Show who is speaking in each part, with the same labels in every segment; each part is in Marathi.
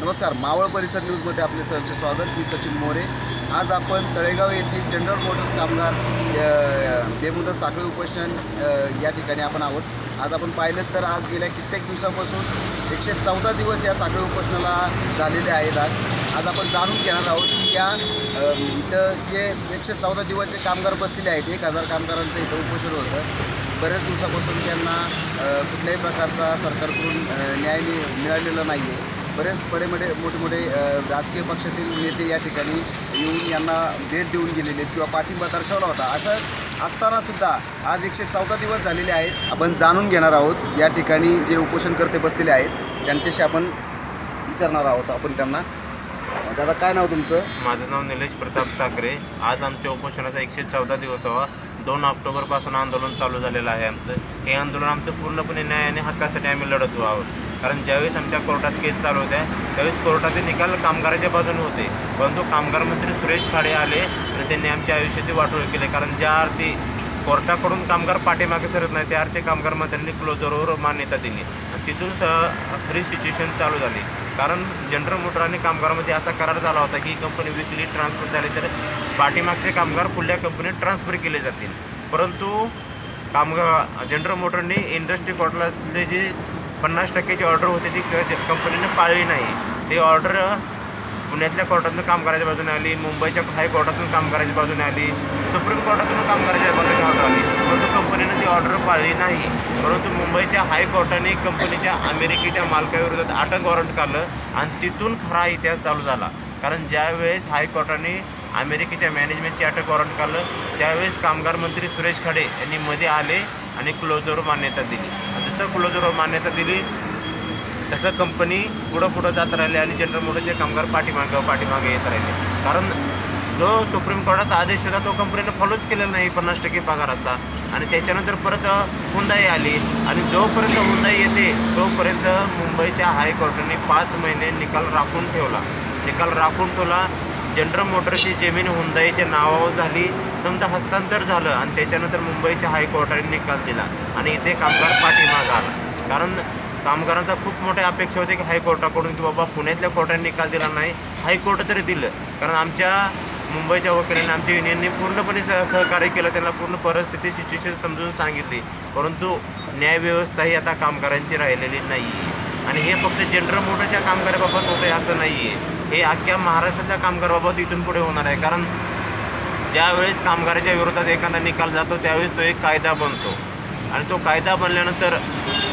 Speaker 1: नमस्कार मावळ परिसर न्यूजमध्ये आपले सरचे स्वागत. मी सचिन मोरे. आज आपण तळेगाव येथील जनरल मोटर्स कामगार बेमुदत साखळी उपोषण या ठिकाणी आपण आहोत. आज आपण पाहिलं तर आज गेल्या कित्येक दिवसापासून एकशे चौदा दिवस या साखळी उपोषणाला झालेले आहेत आज. आज आपण जाणून घेणार आहोत की या इथं जे एकशे चौदा दिवसचे कामगार बसलेले आहेत एक हजार कामगारांचं इथं उपोषण होतं. बऱ्याच दिवसापासून त्यांना कुठल्याही प्रकारचा सरकारकडून न्याय मिळालेला नाही आहे बरेच बडे मोठे मोठे राजकीय पक्षातील नेते या ठिकाणी येऊन यांना भेट देऊन गेलेले आहेत किंवा पाठिंबा दर्शवला होता. असं असताना सुद्धा आज एकशे चौदा दिवस झालेले आहेत. आपण जाणून घेणार आहोत या ठिकाणी जे उपोषणकर्ते बसलेले आहेत त्यांच्याशी आपण विचारणार आहोत आपण त्यांना. दादा काय नाव तुमचं?
Speaker 2: माझं नाव निलेश प्रताप साखरे. आज आमच्या उपोषणाचा एकशे चौदा दिवस हवा. दोन ऑक्टोबरपासून आंदोलन चालू झालेलं आहे आमचं. हे आंदोलन आमचं पूर्णपणे न्याय आणि हक्कासाठी आम्ही लढत आहोत. कारण ज्यावेळेस आमच्या कोर्टात केस चालू होत्या त्यावेळेस कोर्टाचे निकाल कामगाराच्या बाजूने होते. परंतु कामगार मंत्री सुरेश खाडे आले आणि त्यांनी आमच्या आयुष्याची वाटोळ केले. कारण ज्या अर्थी कोर्टाकडून कामगार पाठीमागे सरत नाही त्या अर्थी कामगार मंत्र्यांनी क्लोजरवर मान्यता दिली. आणि तिथून स खरी सिच्युएशन चालू झाली. कारण जनरल मोटर आणि कामगारामध्ये असा करार झाला होता की ही कंपनी विकली ट्रान्सफर झाली तर पाठीमागचे कामगार पुढल्या कंपनीत ट्रान्सफर केले जातील. परंतु कामगार जनरल मोटरने इंडस्ट्री कोर्टातले जे पन्नास टक्क्याची ऑर्डर होती ती कंपनीनं कंपनीने पाळली नाही. ते ऑर्डर पुण्यातल्या कोर्टातून काम करायच्या बाजूने आली मुंबईच्या हायकोर्टातून काम करायच्या बाजूने आली सुप्रीम कोर्टातून काम करायच्या बाजूने ऑर्डर आली. परंतु कंपनीनं ती ऑर्डर पाळली नाही. परंतु मुंबईच्या हायकोर्टाने कंपनीच्या अमेरिकेच्या मालकाविरोधात अटक वॉरंट काढलं आणि तिथून खरा इतिहास चालू झाला. कारण ज्यावेळेस हायकोर्टाने अमेरिकेच्या मॅनेजमेंटची अटक वॉरंट काढलं त्यावेळेस कामगार मंत्री सुरेश खडे यांनी मध्ये आले आणि क्लोजरवर मान्यता दिली. जसं क्लोजरवर मान्यता दिली तसं कंपनी पुढं पुढं जात राहिले आणि जनरल मोटरचे कामगार पाठीमागं पाठीमागे येत राहिले. कारण जो सुप्रीम कोर्टाचा आदेश होता तो कंपनीनं फॉलोच केलेला नाही पन्नास टक्के पगाराचा. आणि त्याच्यानंतर परत हुंदाई आली. आणि जोपर्यंत हुंदाई येते तोपर्यंत मुंबईच्या हायकोर्टाने पाच महिने निकाल राखून ठेवला. निकाल राखून ठेवला. जनरल मोटरची जमीन हुंदाईच्या नावावर झाली. समजा हस्तांतर झालं आणि त्याच्यानंतर मुंबईच्या हायकोर्टाने निकाल दिला आणि इथे कामगार पाठीमागं आला. कारण कामगारांचा खूप मोठ्या अपेक्षा होती की हायकोर्टाकडून की बाबा पुण्यातल्या कोर्टाने निकाल दिला नाही हायकोर्ट तरी दिलं. कारण आमच्या मुंबईच्या वकिलांनी आमच्या युनियनने पूर्णपणे सह सहकार्य केलं त्यांना पूर्ण परिस्थिती सिच्युएशन समजून सांगितली. परंतु न्यायव्यवस्था ही आता कामगारांची राहिलेली नाही आहे आणि हे फक्त जनरल मोटरच्या कामगाराबाबत होतं आहे असं नाही आहे हे अख्ख्या महाराष्ट्राच्या कामगाराबाबत इथून पुढे होणार आहे. कारण ज्यावेळेस कामगाराच्या विरोधात एखादा निकाल जातो त्यावेळेस तो एक कायदा बनतो. आणि तो कायदा बनल्यानंतर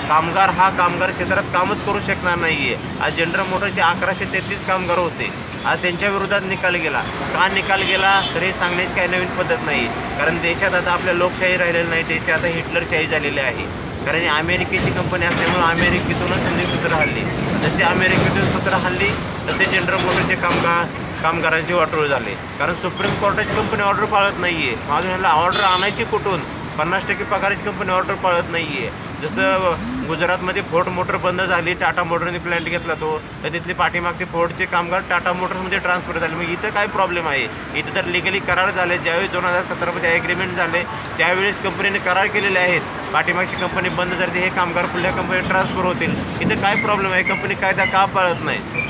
Speaker 2: कामगार हा कामगार क्षेत्रात कामच करू शकणार नाही आहे आज जनरल मोटरचे अकराशे तेहतीस कामगार होते. आज त्यांच्या विरोधात निकाल गेला. का निकाल गेला? तर हे सांगण्याची काही नवीन पद्धत नाही. कारण देशात आता आपल्या लोकशाही राहिलेली नाही देशात आता हिटलरशाही झालेली आहे. कारण अमेरिकेची कंपनी असल्यामुळे अमेरिकेतूनच त्यांनी सूत्र हल्ली. जशी अमेरिकेतून सूत्र हल्ली तसे जनरल मोटरचे कामगार कामगारांची वाटोळ झाले. कारण सुप्रीम कोर्टाची कंपनी ऑर्डर पाळत नाही आहे माझं ह्याला ऑर्डर आणायची कुठून? पन्नास टक्के पगाराची कंपनी ऑर्डर पाळत नाही आहे जसं गुजरातमध्ये फोर्ट मोटर बंद झाली टाटा मोटरने प्लॅन्ट घेतला तो. तर तिथले पाठीमागचे फोर्टचे कामगार टाटा मोटर्समध्ये ट्रान्सफर झाले. मग इथं काय प्रॉब्लेम आहे? इथं तर लिगली करार झाले. ज्यावेळेस दोन हजार सतरामध्ये ॲग्रीमेंट झाले त्यावेळेस कंपनीने करार केलेले आहेत. पाठीमागची कंपनी बंद झाली हे कामगार पुढल्या कंपनीत ट्रान्सफर होतील. इथं काय प्रॉब्लेम आहे? कंपनी कायदा का पाळत नाही?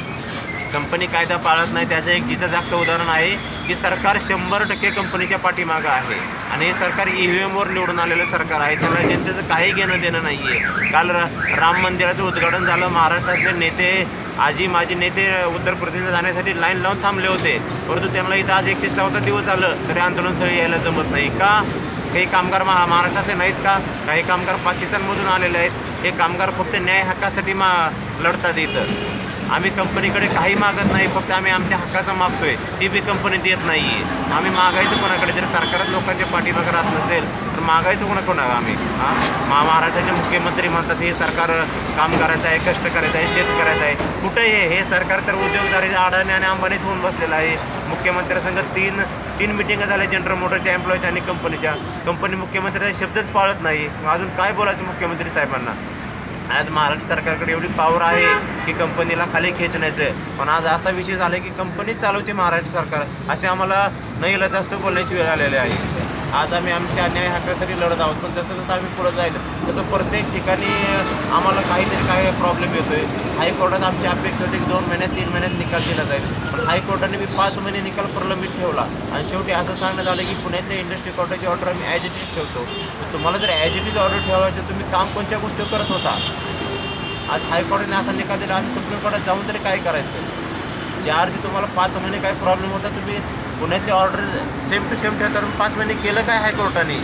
Speaker 2: कंपनी कायदा पाळत नाही. त्याचं एक जिथं जागतं उदाहरण आहे की सरकार शंभर टक्के कंपनीच्या पाठीमागं आहे. आणि हे सरकार ई व्ही एमवर निवडून आलेलं सरकार आहे. त्याला जनतेचं काही घेणं देणं नाही आहे काल राम मंदिराचं उद्घाटन झालं. महाराष्ट्रातले नेते आजी माजी नेते उत्तर प्रदेशला जाण्यासाठी लाईन लावून थांबले होते. परंतु त्यांना इथं आज एकशे चौदा दिवस झालं. तरी आंदोलनस्थळी यायला जमत नाही. का? काही कामगार महा महाराष्ट्रातले नाहीत का? काही कामगार पाकिस्तानमधून आलेले आहेत? हे कामगार फक्त न्याय हक्कासाठी मा लढतात इथं. आम्ही कंपनीकडे काही मागत नाही फक्त आम्ही आमच्या हक्काचं मागतोय. ती बी कंपनी देत नाही आहे आम्ही मागायचं कोणाकडे? जर सरकारच लोकांच्या पाठीमागं राहत नसेल तर मागायचं कोणाकोणाला आम्ही? हां? मा महाराष्ट्राचे मुख्यमंत्री म्हणतात हे सरकार काम करायचं आहे कष्ट करायचं आहे शेतकऱ्याचं आहे. कुठं हे हे सरकार तर उद्योगदारी अडाणी आणि अंबानीच होऊन बसलेलं आहे. मुख्यमंत्र्यांसंग तीन तीन मिटिंग झाल्या जनरल मोटरच्या एम्प्लॉईच्या आणि कंपनीच्या. कंपनी मुख्यमंत्र्याचा शब्दच पाळत नाही. अजून काय बोलायचं मुख्यमंत्री साहेबांना? आज महाराष्ट्र सरकारकडे एवढी पॉवर आहे की कंपनीला खाली खेचण्याचं पण आज असा विषय झाला की कंपनी चालवते महाराष्ट्र सरकार असे आम्हाला नाही जास्त बोलण्याची वेळ आलेली आहे. आज आम्ही आमच्या न्याय हक्कासाठी लढत आहोत. पण जसं जसं आम्ही पुढं जाईल तसं प्रत्येक ठिकाणी आम्हाला काहीतरी काही प्रॉब्लेम येतो आहे हायकोर्टात आमची अपेक्षा होती की दोन महिन्यात तीन महिन्यात निकाल दिला जाईल. पण हायकोर्टाने मी पाच महिने निकाल प्रलंबित ठेवला. आणि शेवटी असं सांगण्यात आलं की पुण्यातल्या इंडस्ट्री कोर्टाची ऑर्डर आम्ही ॲज इट इज ठेवतो. तुम्हाला जर ॲज इट इज ऑर्डर ठेवायचं तुम्ही काम कोणत्या गोष्टी करत होता? आज हायकोर्टाने असा निकाल दिला आज सुप्रीम कोर्टात जाऊन तरी काय करायचं? ज्या अर्थी तुम्हाला पाच महिने काही प्रॉब्लेम होता तुम्ही पुण्यातली ऑर्डर सेम टू सेम ठेवता पण पाच महिने केलं काय हायकोर्टाने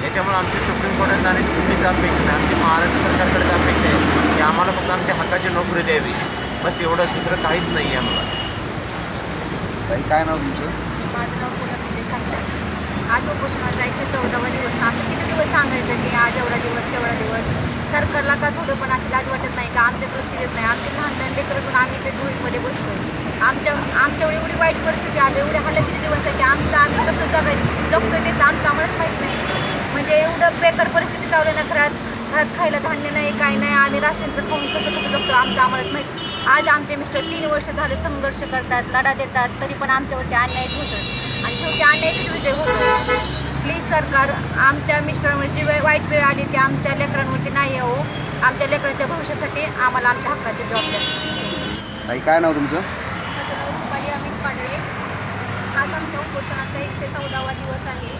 Speaker 2: त्याच्यामुळे आमची सुप्रीम कोर्टात जाण्याची कुठलीच अपेक्षा नाही आमची महाराष्ट्र सरकारकडेच अपेक्षा आहे की आम्हाला फक्त आमच्या हक्काची नोकरी द्यावी. बस एवढं दुसरं काहीच नाही आहे आम्हाला.
Speaker 1: ताई काय नाव तुमचं?
Speaker 3: माझं नाव पूनम निलेश सांगतात आज उपोषणाचा एकशे चौदावा दिवस. असं किती दिवस सांगायचं की आज एवढा दिवस तेवढा दिवस? सरकारला का थोडं पण अशी लाज वाटत नाही का? आमच्याकडे लक्ष देत नाही. आमचे लहान लहान लेकरं घेऊन आम्ही ते धुळीमध्ये बसतोय. आमच्या आमच्यावर एवढी वाईट परिस्थिती आली एवढे हल्ल्या किती दिवस आहे की आमचं आम्ही कसं जगायचं? जगतोय तेच आमचं आम्हालाच माहीत नाही. म्हणजे एवढं बेकार परिस्थिती चालू आहे ना घरात घरात खायला धान्य नाही काय नाही आम्ही राशनचं खाऊन कसं कसं जगतो आमचं आम्हालाच माहीत. आज आमचे मिस्टर तीन वर्ष झाले संघर्ष करतात लढा देतात तरी पण आमच्यावरती अन्यायच होतं आणि शेवटी अन्यायच विजय होतो प्लीज सरकार आमच्या मिस्टरांवर जी वेळ वाईट वेळ आली ती आमच्या लेकरांवरती नाही येऊ हो. आमच्या लेकरांच्या भविष्यासाठी आम्हाला आमच्या हक्काचे जॉब द्या
Speaker 1: ताई काय नाव तुमचं?
Speaker 4: पाडले. आज आमच्या उपोषणाचा एकशे चौदावा दिवस आहे.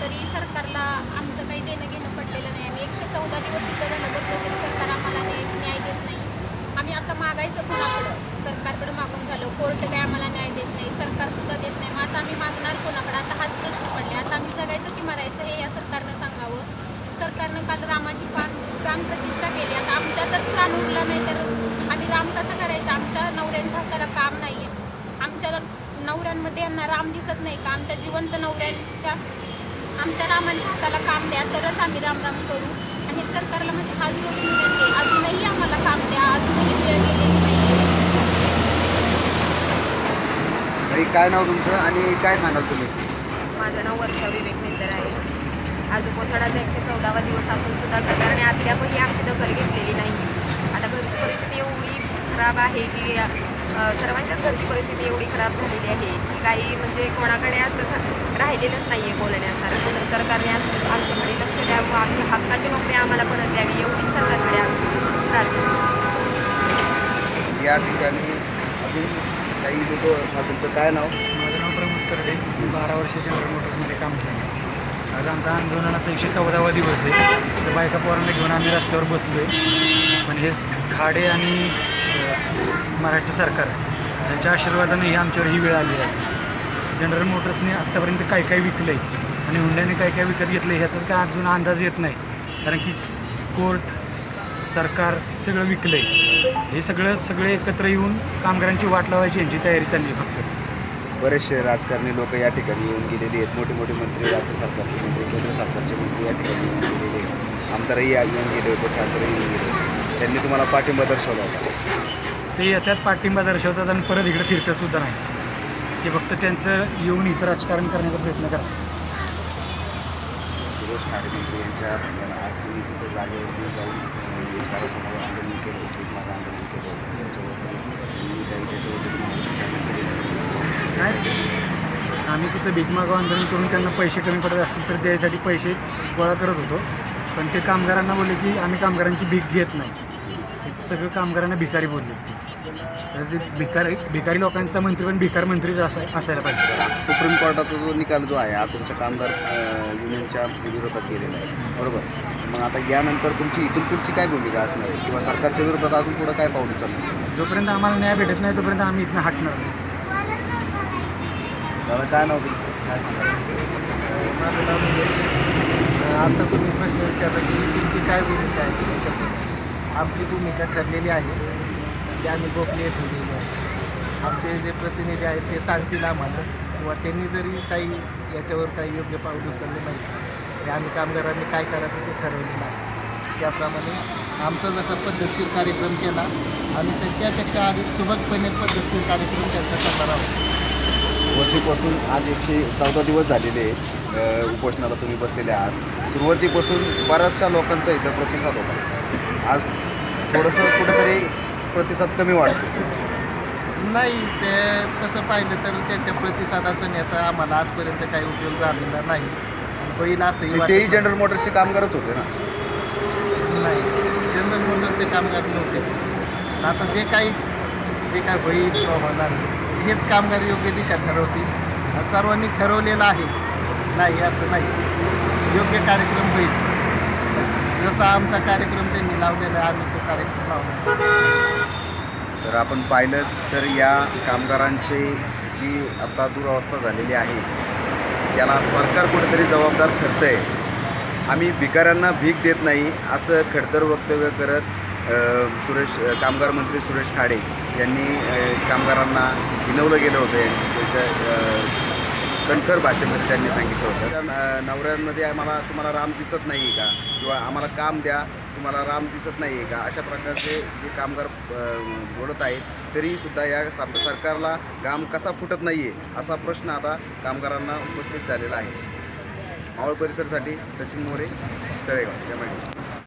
Speaker 4: तरी सरकारला आमचं काही देणं घेणं पडलेलं नाही. आम्ही एकशे चौदा दिवस इथं झालं बसलो तरी सरकार आम्हाला न्याय न्याय देत नाही. आम्ही आता मागायचं कोणाकडं? सरकारकडं मागून झालं. कोर्ट काय आम्हाला न्याय देत नाही. सरकारसुद्धा देत नाही. मग आता आम्ही मागणार कोणाकडं? आता हाच प्रश्न पडले. आता आम्ही जगायचं की मरायचं हे या सरकारनं सांगावं. सरकारनं काल रामाची प्राण प्रतिष्ठा केली. आता आमच्यातच प्राण उरला नाही तर आम्ही राम कसं करायचं? आमच्या नवऱ्यांच्या हाताला काम आमच्या नवऱ्यांमध्ये यांना राम दिसत नाही का? आमच्या जिवंत नवऱ्यांच्या आमच्या रामांच्या हाताला काम द्या तरच आम्ही राम राम करू. आणि सरकारला म्हणजे हात जोडून आहे अजूनही आम्हाला काम द्या अजूनही वेळ गेलेली नाही.
Speaker 1: काय नाव तुमचं आणि काय सांगाल तुम्ही?
Speaker 3: माझं नाव वर्षा विवेक मित्र आहे. आज उपोषणाचा एकशे चौदावा दिवस असून सुद्धा सरकारने अद्यापही आमची दखल घेतलेली नाही. आता घरची परिस्थिती एवढी खराब आहे की सर्वांच्याच घरची परिस्थिती एवढी खराब झालेली आहे की काही म्हणजे कोणाकडे असं राहिलेलंच नाही आहे बोलण्यासारखं. तर सरकारने असं आमच्याकडे लक्ष द्यावं आमच्या हक्काची नोकरी आम्हाला परत द्यावी एवढीच सरकारकडे आमची प्रार्थना
Speaker 1: या ठिकाणी अजून काही लोक तुमचं काय नाव?
Speaker 5: माझं नाव प्रमोद तरडे मी बारा वर्ष जनरल मोटर्समध्ये काम केलं आज आमचा आंदोलनाचा एकशे चौदावा दिवस आहे. तर बायका पोरांना घेऊन आम्ही रस्त्यावर बसलो आहे पण हे खाडे आणि मराठी सरकार. त्यांच्या आशीर्वादाने ही आमच्यावर ही वेळ आली आहे. जनरल मोटर्सने आत्तापर्यंत काय काय विकलं आहे आणि हुंड्याने काय काय विकत घेतलं ह्याचाच काय अजून अंदाज येत नाही. कारण की कोर्ट सरकार सगळं विकलं आहे हे सगळं सगळे एकत्र येऊन कामगारांची वाट लावायची यांची तयारी चालली आहे फक्त.
Speaker 1: बरेचसे राजकारणी लोक या ठिकाणी येऊन गेलेले आहेत. मोठे मोठे मंत्री राज्य सरकारचे मंत्री केंद्र सरकारचे मंत्री या ठिकाणी येऊन गेलेले आहेत. आमदारही येऊन गेले होते खासदारही येऊन गेले त्यांनी तुम्हाला पाठिंबा दर्शवला होता.
Speaker 5: ते येतात पाठिंबा दर्शवतात आणि परत इकडे फिरकत सुद्धा नाही. ते फक्त त्यांचं येऊन इथं राजकारण करण्याचा प्रयत्न करतात.
Speaker 1: सुरेश यांच्या आज तुम्ही तिथे जागेवरती जाऊन आंदोलन केलं होतं माझं आंदोलन केलं होतं. त्याच्यावरती काही त्याच्यावरती.
Speaker 5: काय? आम्ही तिथं भीक मागं आंदोलन करून त्यांना पैसे कमी पडत असतील तर द्यायसाठी पैसे गोळा करत होतो. पण ते कामगारांना बोलले की आम्ही कामगारांची भीक घेत नाही. सगळं कामगारांना भिकारी बोललेत तर ते. भिकारी भिकारी लोकांचा मंत्री पण भिकार मंत्रीच असा असायला पाहिजे.
Speaker 1: सुप्रीम कोर्टाचा जो निकाल जो आहे हा तुमच्या कामगार अं, युनियनच्या विरोधात गेलेला आहे. बरोबर? मग आता यानंतर तुमची इथून पुढची काय भूमिका असणार आहे? किंवा सरकारच्या विरोधात अजून पुढं काय पाऊल चालणार
Speaker 5: जोपर्यंत आम्हाला न्याय भेटत नाही तोपर्यंत आम्ही इथनं हटणार नाही.
Speaker 1: दादा काय नाव तुमचं? काय सांगा
Speaker 6: माझं नाव निलेश आता तुम्ही प्रश्न विचारला की तुमची काय भूमिका आहे? आमची भूमिका ठरलेली आहे. ती आम्ही गोपनीय ठेवलेली आहे आमचे जे प्रतिनिधी आहेत ते सांगतील आम्हाला. किंवा त्यांनी जरी काही याच्यावर काही योग्य पाऊल उचलले नाही ते आम्ही कामगारांनी काय करायचं ते ठरवलेलं आहे. त्याप्रमाणे आमचा जसा पद्धतशीर कार्यक्रम केला आम्ही त्याच्यापेक्षा अधिक सुबकपणे पद्धतशीर कार्यक्रम त्यांचा करणार आहोत.
Speaker 1: सुरुवातीपासून आज एकशे चौदा दिवस झालेले आहेत. उपोषणाला तुम्ही बसलेले आहात. सुरुवातीपासून बऱ्याचशा लोकांचा इथं प्रतिसाद होता. आज थोडंसं कुठंतरी प्रतिसाद कमी वाटतो
Speaker 6: नाही ते तसं पाहिलं तर त्यांच्या प्रतिसादाचा याचा आम्हाला आजपर्यंत काही उपयोग झालेला नाही. होईल असंही वाटत.
Speaker 1: तेही. जनरल मोटर्सचे कामगारच होते ना?
Speaker 6: नाही जनरल मोटरचे कामगार नव्हते. आता जे काही जे काय होईल किंवा होणार हेच कामगार योग्य दिशा ठरवतील. आणि सर्वांनी ठरवलेलं आहे. नाही असं नाही. योग्य कार्यक्रम होईल. जसा आमचा कार्यक्रम त्यांनी लावलेला आहे आम्ही कार्यक्रम
Speaker 1: तर आपण पाहिलं तर या कामगारांची जी आता दुरावस्था झालेली आहे त्याला सरकार कुठेतरी जबाबदार ठरतं आहे आम्ही भिकाऱ्यांना भीक देत नाही असं खडतर वक्तव्य करत सुरेश कामगार मंत्री सुरेश खाडे यांनी कामगारांना हिनवलं गेलं होतं. त्याच्या कणखर भाषेमध्ये त्यांनी सांगितलं होतं. त्या नवऱ्यांमध्ये आम्हाला तुम्हाला राम दिसत नाही आहे का? किंवा आम्हाला काम द्या तुम्हाला राम दिसत नाही आहे का? अशा प्रकारचे जे कामगार बोलत आहेत तरीसुद्धा या सरकारला काम कसा फुटत नाही आहे असा प्रश्न आता कामगारांना उपस्थित झालेला आहे. मावळ परिसरसाठी सचिन मोरे तळेगाव जय माहिती